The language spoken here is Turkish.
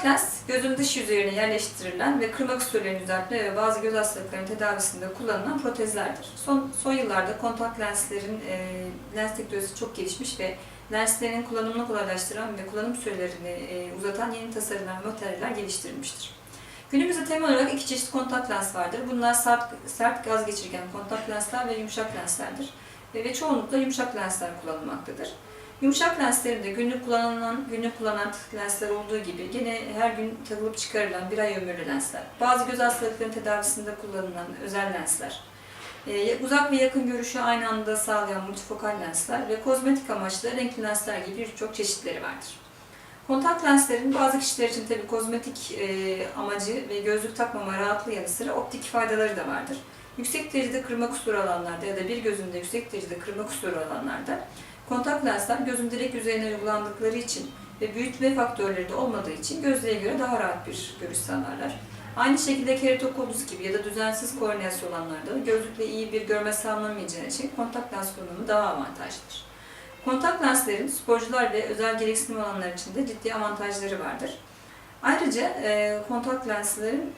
Kontak lens gözün dış yüzeyine yerleştirilen ve kırma kusurlarını düzeltme ve bazı göz hastalıklarının tedavisinde kullanılan protezlerdir. Son, son yıllarda kontak lenslerin e, lens teknolojisi çok gelişmiş ve lenslerin kullanımını kolaylaştıran ve kullanım sürelerini e, uzatan yeni tasarımlar ve materyaller geliştirilmiştir. Günümüzde temel olarak iki çeşit kontak lens vardır. Bunlar sert, sert gaz geçirgen kontak lensler ve yumuşak lenslerdir. Ve, ve çoğunlukla yumuşak lensler kullanılmaktadır. Yumuşak lenslerinde günlük kullanılan, günlük kullanan lensler olduğu gibi gene her gün takılıp çıkarılan bir ay ömürlü lensler. Bazı göz hastalıklarının tedavisinde kullanılan özel lensler. Ee, uzak ve yakın görüşü aynı anda sağlayan multifokal lensler ve kozmetik amaçlı renkli lensler gibi birçok çeşitleri vardır. Kontak lenslerin bazı kişiler için tabii kozmetik e, amacı ve gözlük takmama rahatlığı yanı sıra optik faydaları da vardır. Yüksek derecede kırma kusuru alanlarda ya da bir gözünde yüksek derecede kırma kusuru alanlarda kontak lensler gözün direkt yüzeyine uygulandıkları için ve büyütme faktörleri de olmadığı için gözlüğe göre daha rahat bir görüş sağlarlar. Aynı şekilde keratokonus gibi ya da düzensiz korneası olanlarda da gözlükle iyi bir görme sağlanamayacağı için kontak lens kullanımı daha avantajlıdır. Kontak lenslerin sporcular ve özel gereksinim olanlar için de ciddi avantajları vardır. Ayrıca e, kontak lenslerin